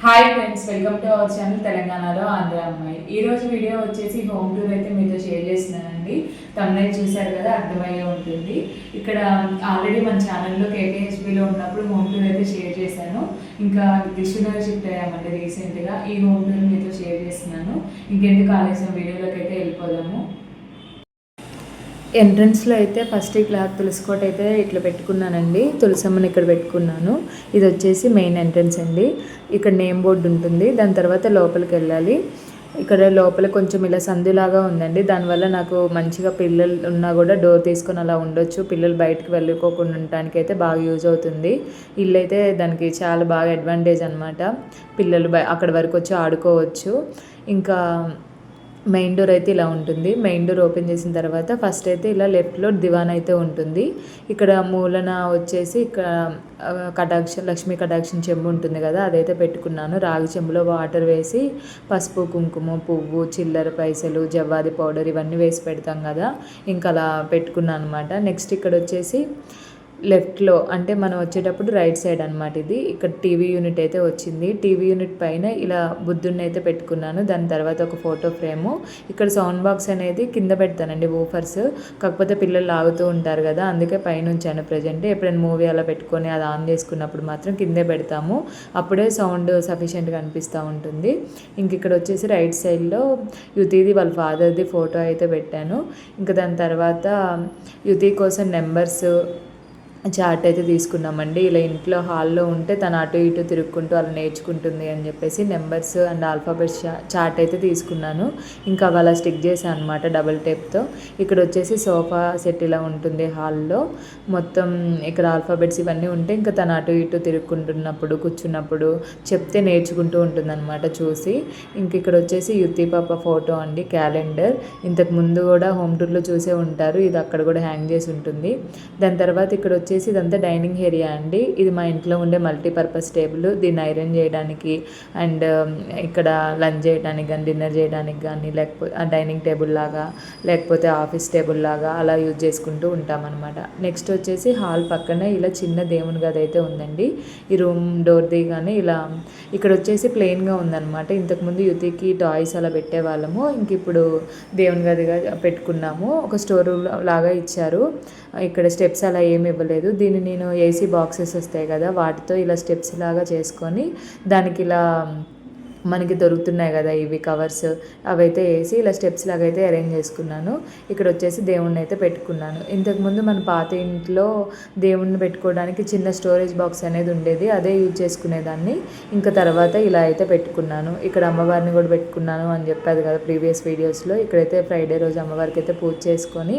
Hi friends welcome to our channel తెలంగాణలో ఆంధ్ర అమ్మాయి ఈరోజు వీడియో వచ్చేసి హోమ్ టూర్ అయితే మీతో షేర్ చేస్తున్నానండి. తమిళ చూశారు కదా అర్థమయ్యే ఉంటుంది. ఇక్కడ um, ఆల్రెడీ మన ఛానల్లో కేకేహెచ్బిలో ఉన్నప్పుడు హోమ్ టూర్ అయితే షేర్ చేశాను. ఇంకా విష్ణునగర్ షిఫ్ట్ అయ్యామండి రీసెంట్గా ఈ హోమ్ టూర్ మీతో షేర్ చేస్తున్నాను. ఇంకెందుకు ఆలస్యం వీడియోలోకి అయితే వెళ్ళిపోదాము. ఎంట్రన్స్లో అయితే ఫస్ట్ ఈ క్లాత్ తులసికోట అయితే ఇట్లా పెట్టుకున్నానండి. తులసమ్మని ఇక్కడ పెట్టుకున్నాను. ఇది వచ్చేసి మెయిన్ ఎంట్రన్స్ అండి. ఇక్కడ నేమ్ బోర్డు ఉంటుంది. దాని తర్వాత లోపలికి వెళ్ళాలి. ఇక్కడ లోపల కొంచెం ఇలా సందులాగా ఉందండి. దానివల్ల నాకు మంచిగా పిల్లలు ఉన్నా కూడా డోర్ తీసుకొని అలా ఉండొచ్చు. పిల్లలు బయటకు వెళ్ళుకోకుండా ఉండటానికి అయితే బాగా యూజ్ అవుతుంది. ఇల్లు అయితే దానికి చాలా బాగా అడ్వాంటేజ్ అనమాట పిల్లలు అక్కడ వరకు వచ్చి ఆడుకోవచ్చు. ఇంకా మెయిన్ డోర్ అయితే ఇలా ఉంటుంది. మెయిన్ డోర్ ఓపెన్ చేసిన తర్వాత ఫస్ట్ అయితే ఇలా లెఫ్ట్లో దివాన్ అయితే ఉంటుంది. ఇక్కడ మూలన వచ్చేసి ఇక్కడ కటాక్ష లక్ష్మీ కటాక్షం చెంబు ఉంటుంది కదా అదైతే పెట్టుకున్నాను. రాగి చెంబులో వాటర్ వేసి పసుపు కుంకుమ పువ్వు చిల్లర పైసలు జవ్వాది పౌడర్ ఇవన్నీ వేసి పెడతాం కదా ఇంకా అలా పెట్టుకున్నాను అనమాట నెక్స్ట్ ఇక్కడ వచ్చేసి లెఫ్ట్లో అంటే మనం వచ్చేటప్పుడు రైట్ సైడ్ అనమాట ఇది. ఇక్కడ టీవీ యూనిట్ అయితే వచ్చింది. టీవీ యూనిట్ పైన ఇలా బుద్ధుడిని అయితే పెట్టుకున్నాను. దాని తర్వాత ఒక ఫోటో ఫ్రేము. ఇక్కడ సౌండ్ బాక్స్ అనేది కింద పెడతానండి ఊఫర్స్ కాకపోతే పిల్లలు లాగుతూ ఉంటారు కదా అందుకే పైన ఉంచాను ప్రజెంట్ ఎప్పుడైనా మూవీ అలా పెట్టుకొని అది ఆన్ చేసుకున్నప్పుడు మాత్రం కిందే పెడతాము. అప్పుడే సౌండ్ సఫిషియెంట్గా అనిపిస్తూ ఉంటుంది. ఇంక ఇక్కడ వచ్చేసి రైట్ సైడ్లో యుతిది వాళ్ళ ఫాదర్ది ఫోటో అయితే పెట్టాను. ఇంకా దాని తర్వాత యుతి కోసం నెంబర్స్ చార్ట్ అయితే తీసుకున్నామండి. ఇలా ఇంట్లో హాల్లో ఉంటే తను అటు ఇటు తిరుక్కుంటూ అలా నేర్చుకుంటుంది అని చెప్పేసి నెంబర్స్ అండ్ ఆల్ఫాబెట్స్ చార్ట్ అయితే తీసుకున్నాను. ఇంకా అవి అలా స్టిక్ చేశాను అనమాట డబుల్ టేప్తో. ఇక్కడ వచ్చేసి సోఫా సెట్ ఇలా ఉంటుంది హాల్లో. మొత్తం ఇక్కడ ఆల్ఫాబెట్స్ ఇవన్నీ ఉంటే ఇంకా తను అటు ఇటు తిరుక్కుంటున్నప్పుడు కూర్చున్నప్పుడు చెప్తే నేర్చుకుంటూ ఉంటుందన్నమాట చూసి. ఇంక ఇక్కడ వచ్చేసి యుతి పాప ఫోటో అండి క్యాలెండర్. ఇంతకు ముందు కూడా హోమ్ టూర్లో చూసే ఉంటారు. ఇది అక్కడ కూడా హ్యాంగ్ చేసి ఉంటుంది. దాని తర్వాత ఇక్కడ వచ్చేసి ఇదంతా డైనింగ్ ఏరియా అండి. ఇది మా ఇంట్లో ఉండే మల్టీపర్పస్ టేబుల్. దీన్ని ఐరన్ చేయడానికి అండ్ ఇక్కడ లంచ్ చేయడానికి కానీ డిన్నర్ చేయడానికి కానీ లేకపోతే డైనింగ్ టేబుల్ లాగా లేకపోతే ఆఫీస్ టేబుల్ లాగా అలా యూజ్ చేసుకుంటూ ఉంటామన్నమాట. నెక్స్ట్ వచ్చేసి హాల్ పక్కనే ఇలా చిన్న దేవుని గది అయితే ఉందండి. ఈ రూమ్ డోర్ దిగానే ఇలా ఇక్కడ వచ్చేసి ప్లెయిన్గా ఉందన్నమాట. ఇంతకుముందు యుతికి టాయ్స్ అలా పెట్టేవాళ్ళము. ఇంక ఇప్పుడు దేవుని గదిగా పెట్టుకున్నాము. ఒక స్టోర్ రూమ్ లాగా ఇచ్చారు. ఇక్కడ స్టెప్స్ అలా ఏమి ఇవ్వలేదు. దీన్ని నేను ఏసీ బాక్సెస్ వస్తాయి కదా వాటితో ఇలా స్టెప్స్ లాగా చేసుకొని దానికి ఇలా మనకి దొరుకుతున్నాయి కదా ఇవి కవర్స్ అవైతే వేసి ఇలా స్టెప్స్ లాగా అయితే అరేంజ్ చేసుకున్నాను. ఇక్కడ వచ్చేసి దేవుణ్ణి అయితే పెట్టుకున్నాను. ఇంతకుముందు మన పాత ఇంట్లో దేవుణ్ణి పెట్టుకోవడానికి చిన్న స్టోరేజ్ బాక్స్ అనేది ఉండేది. అదే యూజ్ చేసుకునేదాన్ని. ఇంకా తర్వాత ఇలా అయితే పెట్టుకున్నాను. ఇక్కడ అమ్మవారిని కూడా పెట్టుకున్నాను అని చెప్పారు కదా ప్రీవియస్ వీడియోస్లో ఇక్కడైతే ఫ్రైడే రోజు అమ్మవారికి అయితే పూజ చేసుకొని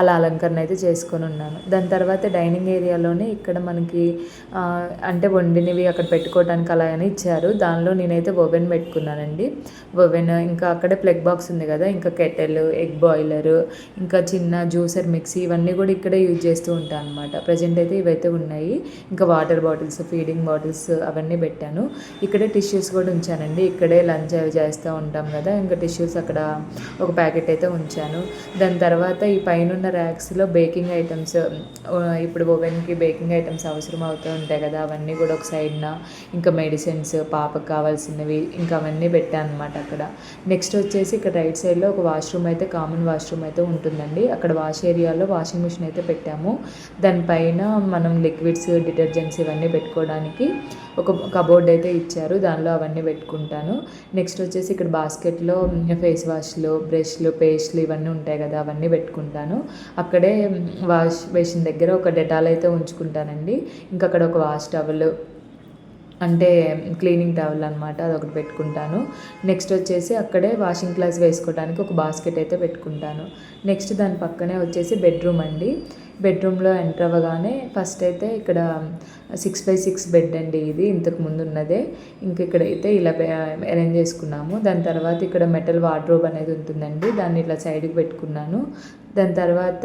అలా అలంకరణ అయితే చేసుకొని ఉన్నాను. దాని తర్వాత డైనింగ్ ఏరియాలోనే ఇక్కడ మనకి అంటే వండినవి అక్కడ పెట్టుకోవడానికి అలా అని ఇచ్చారు. దానిలో నేనైతే ఓవెన్ పెట్టుకున్నానండి. ఓవెన్ ఇంకా అక్కడే ప్లగ్ బాక్స్ ఉంది కదా ఇంకా కెటెల్ ఎగ్ బాయిలర్ ఇంకా చిన్న జ్యూసర్ మిక్సీ ఇవన్నీ కూడా ఇక్కడే యూజ్ చేస్తూ ఉంటాను అనమాట ప్రజెంట్ అయితే ఇవైతే ఉన్నాయి. ఇంకా వాటర్ బాటిల్స్ ఫీడింగ్ బాటిల్స్ అవన్నీ పెట్టాను. ఇక్కడే టిష్యూస్ కూడా ఉంచానండి. ఇక్కడే లంచ్ అవి చేస్తూ ఉంటాం కదా ఇంకా టిష్యూస్ అక్కడ ఒక ప్యాకెట్ అయితే ఉంచాను. దాని తర్వాత ఈ పైన ఉన్న ర్యాక్స్లో బేకింగ్ ఐటమ్స్ ఇప్పుడు ఓవెన్కి బేకింగ్ ఐటమ్స్ అవసరం అవుతూ ఉంటాయి కదా అవన్నీ కూడా ఒక సైడ్న ఇంకా మెడిసిన్స్ పాపకు కావాల్సినవి ఇంకా అవన్నీ పెట్టాను అనమాట అక్కడ. నెక్స్ట్ వచ్చేసి ఇక్కడ రైట్ సైడ్లో ఒక వాష్రూమ్ అయితే కామన్ వాష్రూమ్ అయితే ఉంటుందండి. అక్కడ వాష్ ఏరియాలో వాషింగ్ మిషన్ అయితే పెట్టాము. దానిపైన మనం లిక్విడ్స్ డిటర్జెంట్స్ ఇవన్నీ పెట్టుకోవడానికి ఒక కబోర్డ్ అయితే ఇచ్చారు. దానిలో అవన్నీ పెట్టుకుంటాను. నెక్స్ట్ వచ్చేసి ఇక్కడ బాస్కెట్లో ఫేస్ వాష్లు బ్రష్లు పేస్ట్లు ఇవన్నీ ఉంటాయి కదా అవన్నీ పెట్టుకుంటాను. అక్కడే వాష్ బేసిన్ దగ్గర ఒక డెటాల్ అయితే ఉంచుకుంటానండి. ఇంకా అక్కడ ఒక వాష్ టవల్ అంటే క్లీనింగ్ టవల్ అనమాట అదొకటి పెట్టుకుంటాను. నెక్స్ట్ వచ్చేసి అక్కడే వాషింగ్ క్లాస్ వేసుకోవడానికి ఒక బాస్కెట్ అయితే పెట్టుకుంటాను. నెక్స్ట్ దాని పక్కనే వచ్చేసి బెడ్రూమ్ అండి. బెడ్రూమ్లో ఎంటర్ అవ్వగానే ఫస్ట్ అయితే ఇక్కడ సిక్స్ బై సిక్స్ బెడ్ అండి ఇది ఇంతకు ముందు ఉన్నదే. ఇంక ఇక్కడైతే ఇలా అరేంజ్ చేసుకున్నాము. దాని తర్వాత ఇక్కడ మెటల్ వార్డ్రోబ్ అనేది ఉంటుందండి దాన్ని ఇట్లా సైడ్కి పెట్టుకున్నాను. దాని తర్వాత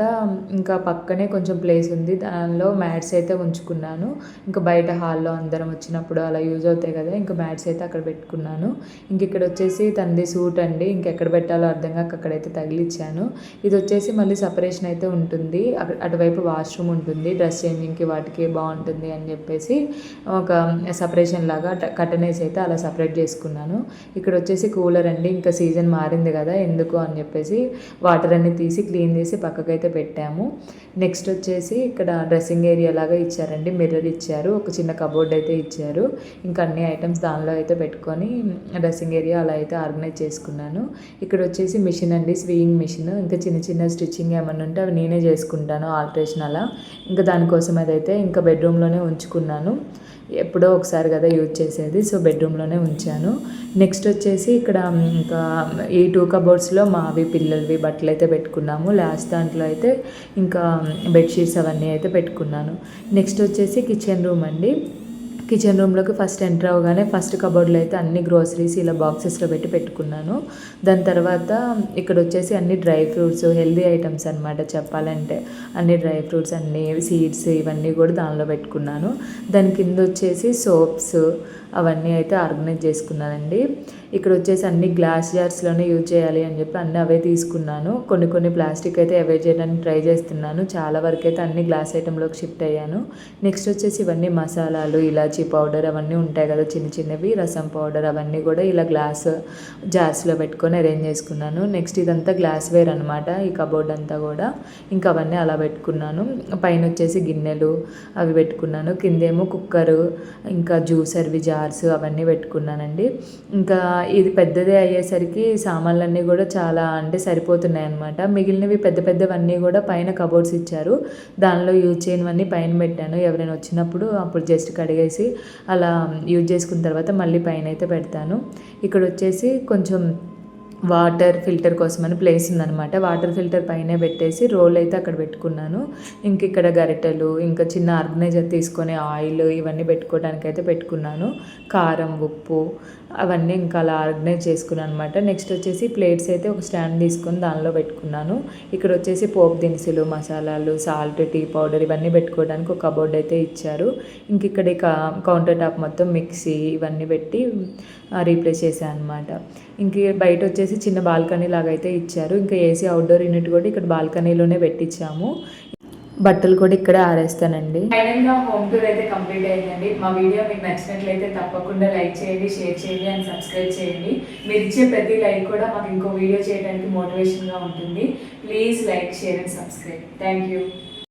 ఇంకా పక్కనే కొంచెం ప్లేస్ ఉంది. దానిలో మ్యాట్స్ అయితే ఉంచుకున్నాను. ఇంకా బయట హాల్లో అందరం వచ్చినప్పుడు అలా యూజ్ అవుతాయి కదా ఇంకా మ్యాట్స్ అయితే అక్కడ పెట్టుకున్నాను. ఇంక ఇక్కడ వచ్చేసి తంది సూట్ అండి. ఇంకెక్కడ పెట్టాలో అర్థం కాక అక్కడైతే తగిలిచ్చాను. ఇది వచ్చేసి మళ్ళీ సపరేషన్ అయితే ఉంటుంది. అక్కడ అటువైపు వాష్రూమ్ ఉంటుంది. డ్రెస్ చేంజింగ్కి వాటికి బాగుంటుంది అని చెప్పేసి ఒక సపరేషన్ లాగా కటనేసి అయితే అలా సపరేట్ చేసుకున్నాను. ఇక్కడ వచ్చేసి కూలర్ అండి. ఇంకా సీజన్ మారింది కదా ఎందుకు అని చెప్పేసి వాటర్ అన్ని తీసి క్లీన్ చేసి పక్కకైతే పెట్టాము. నెక్స్ట్ వచ్చేసి ఇక్కడ డ్రెస్సింగ్ ఏరియా లాగా ఇచ్చారండి. మిర్రర్ ఇచ్చారు. ఒక చిన్న కబోర్డ్ అయితే ఇచ్చారు. ఇంకా అన్ని ఐటమ్స్ దానిలో అయితే పెట్టుకొని డ్రెస్సింగ్ ఏరియా అలా అయితే ఆర్గనైజ్ చేసుకున్నాను. ఇక్కడ వచ్చేసి మిషన్ అండి. స్వీయింగ్ మిషన్ ఇంకా చిన్న చిన్న స్టిచ్చింగ్ ఏమన్నా ఉంటే అవి నేనే చేసుకుంటాను. ఆల్టరేషన్ అలా. ఇంకా దానికోసం అదైతే ఇంకా బెడ్రూమ్లోనే ఉంచుకున్నాను. ఎప్పుడో ఒకసారి కదా యూజ్ చేసేది. సో బెడ్రూమ్లోనే ఉంచాను. నెక్స్ట్ వచ్చేసి ఇక్కడ ఇంకా ఈ టూ కబోర్డ్స్లో మావి పిల్లలవి బట్టలు అయితే పెట్టుకున్నాము. లాస్ట్ దాంట్లో అయితే ఇంకా బెడ్షీట్స్ అవన్నీ అయితే పెట్టుకున్నాను. నెక్స్ట్ వచ్చేసి కిచెన్ రూమ్ అండి. కిచెన్ రూమ్లోకి ఫస్ట్ ఎంటర్ అవగానే ఫస్ట్ కబోర్డ్లో అయితే అన్ని గ్రోసరీస్ ఇలా బాక్సెస్లో పెట్టి పెట్టుకున్నాను. దాని తర్వాత ఇక్కడ వచ్చేసి అన్ని డ్రై ఫ్రూట్స్ హెల్దీ ఐటమ్స్ అనమాట చెప్పాలంటే. అన్ని డ్రై ఫ్రూట్స్ అన్ని సీడ్స్ ఇవన్నీ కూడా దానిలో పెట్టుకున్నాను. దాని కింద వచ్చేసి సోప్స్ అవన్నీ అయితే ఆర్గనైజ్ చేసుకున్నానండి. ఇక్కడ వచ్చేసి అన్ని గ్లాస్ జార్స్లోనే యూజ్ చేయాలి అని చెప్పి అన్నీ అవే తీసుకున్నాను. కొన్ని కొన్ని ప్లాస్టిక్ అయితే అవాయిడ్ చేయడానికి ట్రై చేస్తున్నాను. చాలా వరకు అయితే అన్ని గ్లాస్ ఐటెంలోకి షిఫ్ట్ అయ్యాను. నెక్స్ట్ వచ్చేసి ఇవన్నీ మసాలాలు ఇలాచీ పౌడర్ అవన్నీ ఉంటాయి కదా చిన్న చిన్నవి రసం పౌడర్ అవన్నీ కూడా ఇలా గ్లాస్ జార్స్లో పెట్టుకొని అరేంజ్ చేసుకున్నాను. నెక్స్ట్ ఇదంతా గ్లాస్ వేర్ అనమాట ఈ కబోర్డ్ అంతా కూడా. ఇంకా అవన్నీ అలా పెట్టుకున్నాను. పైన వచ్చేసి గిన్నెలు అవి పెట్టుకున్నాను. కిందేమో కుక్కరు ఇంకా జ్యూసర్వి జార్స్ అవన్నీ పెట్టుకున్నానండి. ఇంకా ఇది పెద్దదే అయ్యేసరికి సామాన్లన్నీ కూడా చాలా అంటే సరిపోతున్నాయి అనమాట మిగిలినవి పెద్ద పెద్దవన్నీ కూడా పైన కబోర్డ్స్ ఇచ్చారు. దానిలో యూజ్ చేయనివన్నీ పైన పెట్టాను. ఎవరైనా వచ్చినప్పుడు అప్పుడు జస్ట్ కడిగేసి అలా యూజ్ చేసుకున్న తర్వాత మళ్ళీ పైన అయితే పెడతాను. ఇక్కడ వచ్చేసి కొంచెం వాటర్ ఫిల్టర్ కోసమని ప్లేస్ ఉందనమాట వాటర్ ఫిల్టర్ పైనే పెట్టేసి రోల్ అయితే అక్కడ పెట్టుకున్నాను. ఇంక ఇక్కడ గరిటెలు ఇంకా చిన్న ఆర్గనైజర్ తీసుకొని ఆయిల్ ఇవన్నీ పెట్టుకోవడానికి అయితే పెట్టుకున్నాను. కారం ఉప్పు అవన్నీ ఇంకా అలా ఆర్గనైజ్ చేసుకున్నాను అనమాట నెక్స్ట్ వచ్చేసి ప్లేట్స్ అయితే ఒక స్టాండ్ తీసుకొని దానిలో పెట్టుకున్నాను. ఇక్కడ వచ్చేసి పోపు దినుసులు మసాలాలు సాల్ట్ టీ పౌడర్ ఇవన్నీ పెట్టుకోవడానికి ఒక కబోర్డ్ అయితే ఇచ్చారు. ఇంక ఇక్కడ కౌంటర్ టాప్ మొత్తం మిక్సీ ఇవన్నీ పెట్టి రీప్లేస్ చేశాను అనమాట ఇంక బయట వచ్చేసి చిన్న బాల్కనీ లాగా అయితే ఇచ్చారు. ఇంకా ఏసీ అవుట్డోర్ యూనిట్ కూడా ఇక్కడ బాల్కనీలోనే పెట్టించాము. బట్టలు కూడా ఇక్కడే ఆరేస్తానండి. ఫైనల్గా హోమ్ టూర్ అయితే కంప్లీట్ అయిందండి. మా వీడియో మీకు నచ్చినట్లయితే తప్పకుండా లైక్ చేయండి షేర్ చేయండి అండ్ సబ్స్క్రైబ్ చేయండి. మీరు ఇచ్చే ప్రతి లైక్ కూడా మాకు ఇంకో వీడియో చేయడానికి మోటివేషన్గా ఉంటుంది. Please like share and subscribe thank you